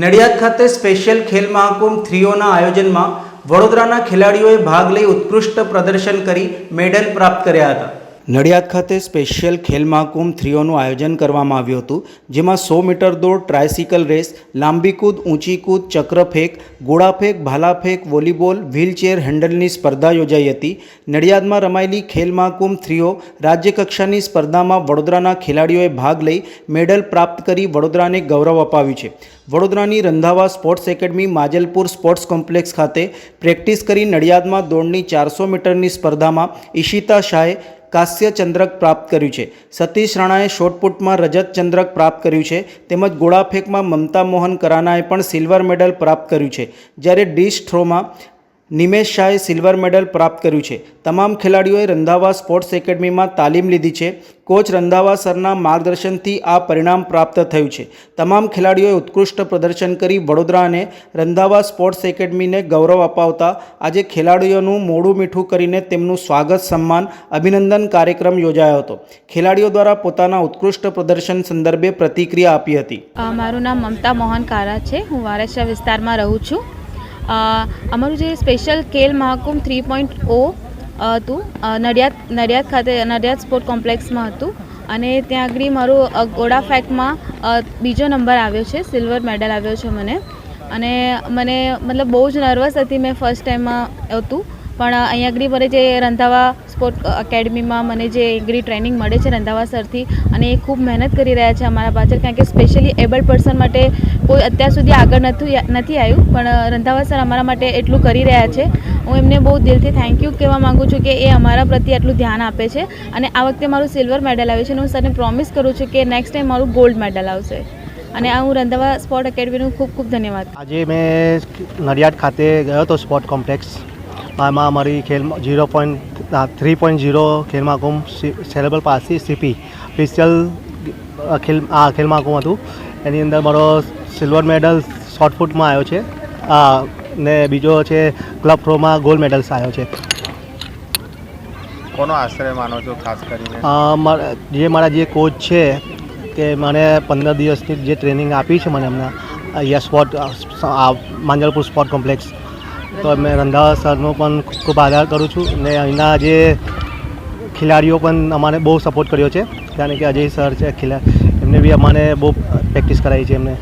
નડિયાદ ખાતે સ્પેશિયલ ખેલ મહાકુંભ થ્રીઓના આયોજનમાં વડોદરાના ખેલાડીઓએ ભાગ લઈ ઉત્કૃષ્ટ પ્રદર્શન કરી મેડલ પ્રાપ્ત કર્યા હતા. નડિયાદ ખાતે સ્પેશિયલ ખેલ મહાકુંભ થ્રીઓનું આયોજન કરવામાં આવ્યું હતું, જેમાં સો મીટર દોડ, ટ્રાયસિકલ રેસ, લાંબી કૂદ, ઊંચી કૂદ ચક્ર ફેંક ગોળાફેંક, ભાલાફેંક, વોલીબોલ, વ્હીલચેર હેન્ડલની સ્પર્ધા યોજાઈ હતી. નડિયાદમાં રમાયેલી ખેલ મહાકુંભ થ્રીઓ રાજ્યકક્ષાની સ્પર્ધામાં વડોદરાના ખેલાડીઓએ ભાગ લઈ મેડલ પ્રાપ્ત કરી વડોદરાને ગૌરવ અપાવ્યું છે. વડોદરાની Randhawa sports academy Manjalpur sports complex ખાતે પ્રેક્ટિસ કરી નડિયાદમાં દોડની ચારસો મીટરની સ્પર્ધામાં ઈશિતા શાહે કાંસ્ય ચંદ્રક પ્રાપ્ત કર્યું છે. સતીશ રાણાએ શોટપુટમાં રજત ચંદ્રક પ્રાપ્ત કર્યું છે. તેમજ ગોળાફેંકમાં મમતા મોહન કરાનાએ પણ સિલ્વર મેડલ પ્રાપ્ત કર્યું છે. જ્યારે ડિશ થ્રોમાં નિમેશ શાહે સિલ્વર મેડલ પ્રાપ્ત કર્યું છે. તમામ ખેલાડીઓએ રંધાવા સ્પોર્ટ્સ એકેડમીમાં તાલીમ લીધી છે. કોચ રંધાવા સરના માર્ગદર્શનથી આ પરિણામ પ્રાપ્ત થયું છે. તમામ ખેલાડીઓએ ઉત્કૃષ્ટ પ્રદર્શન કરી વડોદરા અને રંધાવા સ્પોર્ટ્સ એકેડમીને ગૌરવ અપાવતા આજે ખેલાડીઓનું મોડું મીઠું કરીને તેમનું સ્વાગત, સન્માન, અભિનંદન કાર્યક્રમ યોજાયો હતો. ખેલાડીઓ દ્વારા પોતાના ઉત્કૃષ્ટ પ્રદર્શન સંદર્ભે પ્રતિક્રિયા આપી હતી. મારું નામ મમતા મોહન કારા છે. હું વારેસા વિસ્તારમાં રહું છું. અમારું જે special Khel Mahakumbh three point ઓ હતું. નડિયાદ નડિયાદ ખાતે, નડિયાદ સ્પોર્ટ કોમ્પ્લેક્સમાં હતું. અને ત્યાં આગળ મારું ઘોડા ફેકમાં બીજો નંબર આવ્યો છે. સિલ્વર મેડલ આવ્યો છે મને. અને મને, મતલબ બહુ જ નર્વસ હતી મેં ફર્સ્ટ ટાઈમમાં હતું. પણ અહીંયા આગળ મને જે રંધાવા સ્પોર્ટ એકેડમીમાં મને જે એગ્રી ટ્રેનિંગ મળે છે રંધાવા સરથી, અને એ ખૂબ મહેનત કરી રહ્યા છે અમારા પાછળ, કારણ કે સ્પેશિયલી એબલ્ડ પર્સન માટે કોઈ અત્યાર સુધી આગળ નથી નથી આવ્યું, પણ રંધાવા સર અમારા માટે એટલું કરી રહ્યા છે. હું એમને બહુ દિલથી થેન્ક યુ કહેવા માગું છું કે એ અમારા પ્રત્યે આટલું ધ્યાન આપે છે, અને આ વખતે મારું સિલ્વર મેડલ આવ્યું છે, અને હું સરને પ્રોમિસ કરું છું કે નેક્સ્ટ ટાઈમ મારું ગોલ્ડ મેડલ આવશે. અને આ હું રંધાવા સ્પોર્ટ એકેડમીનું ખૂબ ખૂબ ધન્યવાદ. આજે મેં નડિયાદ ખાતે ગયો હતો સ્પોર્ટ કોમ્પ્લેક્સ આમાં અમારી ખેલ zero point three point zero Khel Mahakumbh cerebral palsy CP special ખેલ આ ખેલ મહાકુંભ હતું. એની અંદર મારો સિલ્વર મેડલ શોર્ટ ફૂટમાં આવ્યો છે. ને બીજો છે ક્લબ થ્રોમાં ગોલ્ડ મેડલ્સ આવ્યો છે. કોનો આશ્રય માનો છો ખાસ કરીને? જે મારા જે કોચ છે કે મને પંદર દિવસની જે ટ્રેનિંગ આપી છે મને એમના સ્પોર્ટ આ માંજલપુર સ્પોર્ટ કોમ્પ્લેક્સ તો મેં રંધાવા સરનો પણ ખૂબ ખૂબ આભાર કરું છું ને અહીંના જે ખેલાડીઓ પણ અમારે બહુ સપોર્ટ કર્યો છે. કારણ કે અજય સર છે, ખેલા, એમને બી અમારે બહુ પ્રેક્ટિસ કરાવી છે એમને.